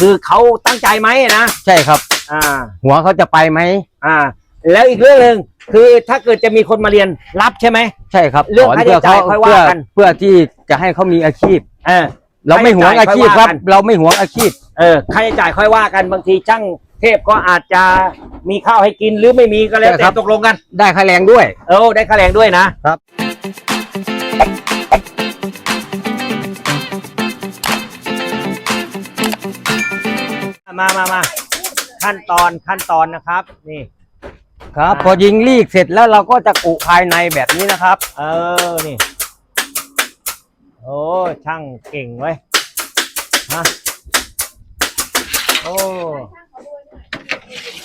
คือเขาตั้งใจไหมนะใช่ครับ อ่า หัวเขาจะไปไหมอ่า แล้วอีกเรื่องหนึ่งคือถ้าเกิดจะมีคนมาเรียนรับใช่ไหม ใช่ครับเรื่องสนค่าใช้จ่ายค่อยว่าเพื่อกันเพื่อที่จะให้เขามีอาชีพเออเราไม่หวงอาชีพครับค่อยว่ากันเราไม่หวงอาชีพเออค่าใช้จ่ายค่อยว่ากันบางทีช่างเทพก็อาจจะมีข้าวให้กินหรือไม่มีก็แล้วใช่แต่ครับตกลงกัน ได้ค่าแรงด้วย เออได้ค่าแรงด้วยนะครับ มามามาขั้นตอนขั้นตอนนะครับ นี่ ครับอ่าพอยิงลีกเสร็จแล้วเราก็จะกุภายในแบบนี้นะครับ เออนี่ โอ้ช่างเก่งไว้ยฮะโอ้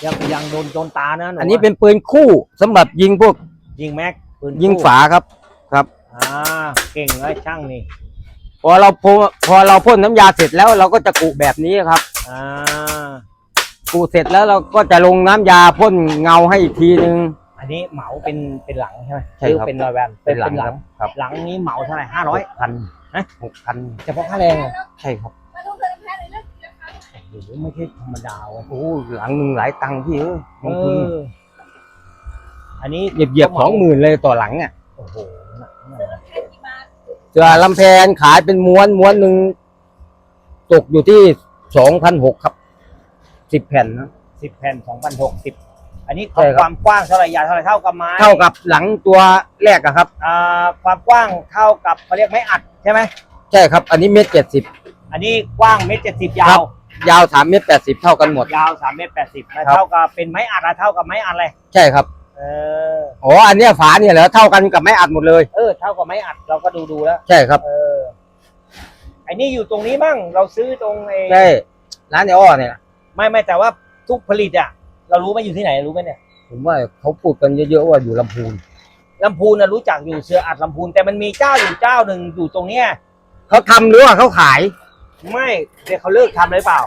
ยังยังโดนโดนตานะหอันนี้เป็นปืนคู่สำหรับยิงพวก ยิงแม็กปืนยิงคู่ฝาครับครับอ่าเก่งไว้ยช่างนี่พอเราพอพอเราพ่นน้ำยาเสร็จแล้วเราก็จะกุแบบนี้ครับอ่า กุเสร็จแล้วเราก็จะลงน้ำยาพ่นเงาให้อีกทีนึง อันนี้เหมาเป็นเป็นหลังใช่ไหมใช่ครับ หอเป็นรอยแวนเป็นเป็นหลังครับ หลังนี้เหมาเท่าไหร่ห้าร้อย พันฮะ หกพันเฉพาะค่าแรงเหรอใช่ครับโอ้โหไม่ใช่ธรรมดาเว้ยโอ้หลังหนึ่งหลายตังค์พี่เอ้ยลงทุนเอออันนี้เหยียบเหยียบสองหมื่นเลยต่อหลังอะโอ้โหหนักมาก เสือลำแพนขายเป็นม้วนม้วนหนึ่งตกอยู่ที่สองพันหกครับ สิบแผ่นนะ สิบแผ่นสองพันหกสิบอันนี้ใช่ครับ ความกว้างเท่าไหร่ยาวเท่าไหร่เท่ากับไม้เท่ากับหลังตัวแรกอะครับ อ่าความกว้างเท่ากับเขาเรียกไม้อัดใช่ไหมใช่ครับ อันนี้เมตรเจ็ดสิบ อันนี้กว้างเมตรเจ็ดสิบยาครัว บ ยาวสามเมตรแปดสิบเท่ากันหมด ยาวสามเมตรแปดสิบครับ เท่ากับเป็นไม้อัดอะเท่ากับไม้อัดเลยใช่ครับเออ อ๋ออันเนี้ยฝาเนี่ยเหรอเท่ากันกับไม้อัดหมดเลย เออ เท่ากับไม้อัดเราก็ดูดูแล้ว ใช่ครับเออไอ้นี่อยู่ตรงนี้บ้างเราซื้อตรงเอใช่ร้านไออ้อเนี่ย ไม่ไม่แต่ว่าทุกผลิตอะเรารู้ไหมอยู่ที่ไหนรู้ไหมเนี่ยผมว่าเขาพูดกันเยอะๆว่าอยู่ลำพูนลำพูนนะรู้จักอยู่เสืออัดลำพูน แต่มันมีเจ้าอยู่เจ้าหนึ่งอยู่ตรงเนี้ยเขาทำหรือว่าเขาขาย ไม่เดี๋ยวเขาเลิกทำเลยเปล่า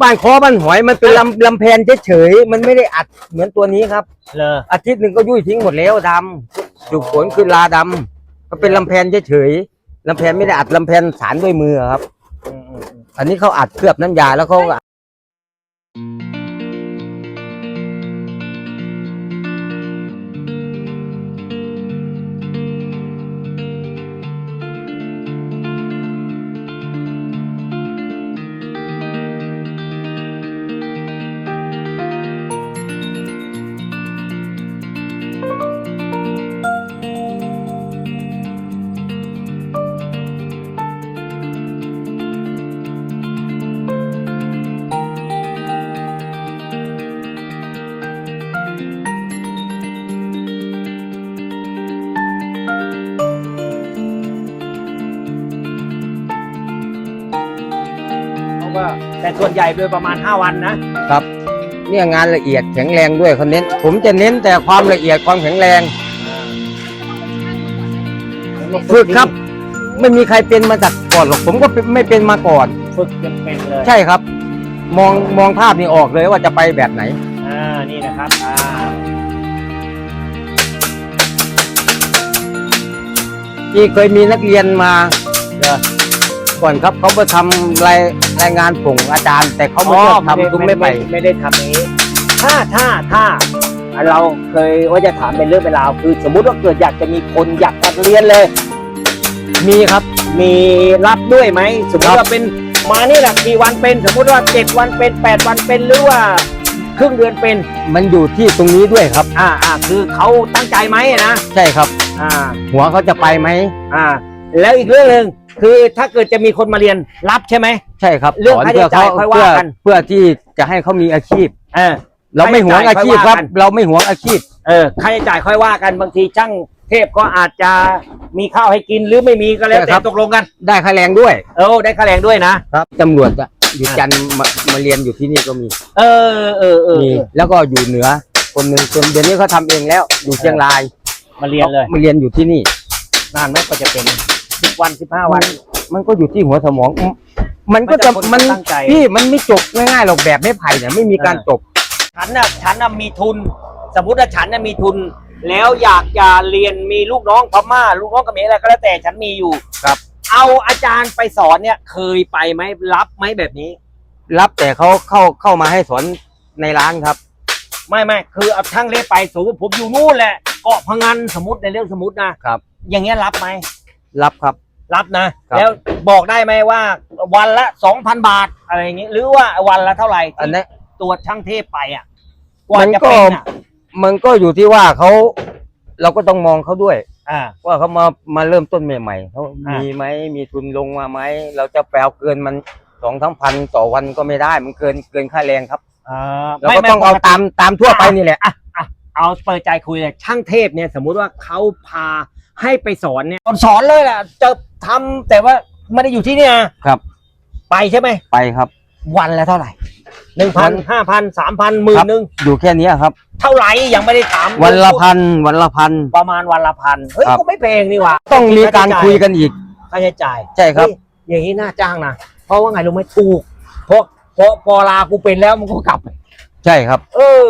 บ้านคอบ้านหอยมันเป็นลำลำแพนเฉยๆมันไม่ได้อัดเหมือนตัวนี้ครับ เลออาทิตย์หนึ่งก็ยุ่ยทิ้งหมดแล้วดำจุกฝนคือลาดำก็เป็นลำแพนเฉยๆลำแพนไม่ได้อัดลำแพนสารด้วยมือครับ อืมอืมอืมอันนี้เขาอัดเคลือบน้ำยาแล้วเขาก็ ส่วนใหญ่โดยประมาณ 5 วันนะครับ เนี่ยงานละเอียดแข็งแรงด้วยเขาเน้น ผมจะเน้นแต่ความละเอียดความแข็งแรงฝึกครับ ไม่มีใครเป็นมาจากก่อนหรอกผมก็เป็นไม่เป็นมาก่อน ฝึกยังเป็นเลย ใช่ครับ มองมองภาพนี่ออกเลยว่าจะไปแบบไหนอ่านี่นะครับอ่าที่เคยมีนักเรียนมาเอ่อ ก่อนครับเขาไปทำรายรายงานส่งอาจารย์ แต่เขาไม่เลือกทำตุ้มไม่ไปไม่ได้ทำอย่างนี้ ถ้าถ้าถ้าเราเคยว่าจะถามเป็นเรื่องเป็นราวคือ สมมุติว่าเกิดอยากจะมีคนอยากมาเรียนเลย มีครับ มีรับด้วยไหมสมมติครับว่าเป็นมานี่แหละกี่วันเป็น สมมติว่าเจ็ดวันเป็นแปดวันเป็นหรือว่าครึ่งเดือนเป็นมันอยู่ที่ตรงนี้ด้วยครับ อ่าอ่าคือเขาตั้งใจไหมนะ ใช่ครับ อ่า หัวเขาจะไปไหมอ่า แล้วอีกเรื่องหนึ่ง คือถ้าเกิดจะมีคนมาเรียนรับใช่ไหม ใช่ครับเรื่องสนค่าใช้จ่ายค่อยว่าเพื่อกัน เพื่อที่จะให้เขามีอาชีพเออเราไม่หวงอาชีพครับค่าใช้จ่ายค่อยว่ากันเราไม่หวงอาชีพ เออค่าใช้จ่ายค่อยว่ากันบางทีช่างเทพก็อาจจะมีข้าวให้กินหรือไม่มีก็แล้วใช่แต่ครับตกลงกัน ได้ค่าแรงด้วย เออได้ค่าแรงด้วยนะครับตำรวจอะอยู่จันทร์มามาเรียนอยู่ที่นี่ก็มี เออเออเออมีแล้วก็อยู่เหนือ คนหนึ่งคนเดี๋ยวนี้เขาทำเองแล้ว อยู่เชียงรายมาเรียนเลยมาเรียนอยู่ที่นี่นานไหมก็จะเป็นสิ บวันสิบห้าวัน มันก็อยู่ที่หัวสมอง มันก็จะมันจะมันตั้งใจ พี่มันไม่จบง่ายๆหรอกแบบไม้ไผ่เนี่ยไม่มีการจบ ฉันน่ะฉันน่ะมีทุน สมมติว่าฉันน่ะมีทุน แล้วอยากจะเรียนมีลูกน้องพม่าลูกน้องเขมรอะไรก็แล้วแต่ฉันมีอยู่ครับ เอาอาจารย์ไปสอนเนี่ย เคยไปไหมรับไหมแบบนี้ รับแต่เขาเข้าเข้ามาให้สอนในร้านครับ ไม่ไม่คือเอาช่างเล่ไปสมมติผมอยู่นู่นแหละเกาะพังงานสมมติในเรื่องสมมตินะครับ อย่างเงี้ยรับไหมรับครับ รับนะ ครับ แล้วบอกได้ไหมว่าวันละสองพันบาทอะไรอย่างงี้ หรือว่าวันละเท่าไหร่อันนี้ตัวจช่างเทพไปอะกว่ามันจะก็เป็นอะมันก็อยู่ที่ว่าเขาเราก็ต้องมองเขาด้วย อ่า ว่าเขามามาเริ่มต้นใหม่ๆเขาอ่ามี มีไหมมีทุนลงมาไหมเราจะแปลเกินมันสองทั้งพันต่อวันก็ไม่ได้มันเกินเกินค่าแรงครับอ่าเราก็ต้องเอาตามตามทั่วไปนี่แหละ เอาเปิดใจคุยเลยช่างเทพเนี่ยสมมุติว่าเขาพาให้ไปสอนเนี่ยสอนเลยแหละจะ ทำแต่ว่าไม่ได้อยู่ที่เนี่ยครับ ไปใช่ไหม ไปครับ วันละเท่าไหร่ หนึ่งวัพันนห้าพันสามพันหมื่ครันบหนึ่งอยู่แค่เนี้ยครับ เท่าไหร่ยังไม่ได้ถามวันละพันวันละพัน ประมาณวันละพันเฮ้ยครับ ก็ไม่แพงนี่หว่าต้องมีการคุยกันอีก ค่าใช้จ่ายใช่ครับ เฮ้ยอย่างนี้น่าจ้างนะเพราะว่าไงรู้ไหมถูกเพราะเพราะพอลากูเป็นแล้วมันก็กลับ ใช่ครับ เออ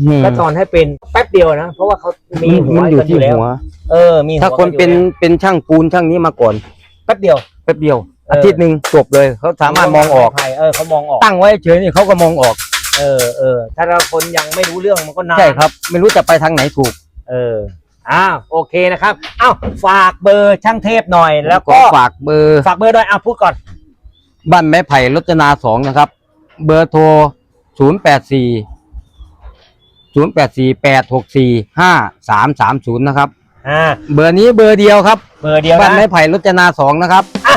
อืมแล้วตอนให้เป็นแป๊บเดียวนะ เพราะว่าเขามีหัวมันอยู่กันที่แล้วหัว เออ มีหัวถ้าคนเป็นกัอยู่เป็นช่างปูนช่างนี้มาก่อนแล้วแป๊บเดียว แป๊บเดียวเออออาทิตย์หนึ่งจบเลยเขาสามารถมองออกเออเขามองออก ตั้งไว้เฉยนี่เขาก็มองออก เออเออถ้าเราคนยังไม่รู้เรื่องมันก็นานใช่ครับ ไม่รู้จะไปทางไหนถูก เอออ้าวโอเคนะครับอ้าวฝากเบอร์ช่างเทพหน่อย แล้วก็ฝากเบอร์ฝากเบอร์ด้วยอะพูดก่อน บ้านไม้ไผ่รจนาสองนะครับ เบอร์โทรศูนย์แปดสี่ ศูนย์แปดสี่แปดหกสี่ห้าสามสามศูนย์นะครับ อ่า เบอร์นี้เบอร์เดียวครับ เบอร์เดียวบ้านนะไม้ไผ่รจนาสองนะครับ อะ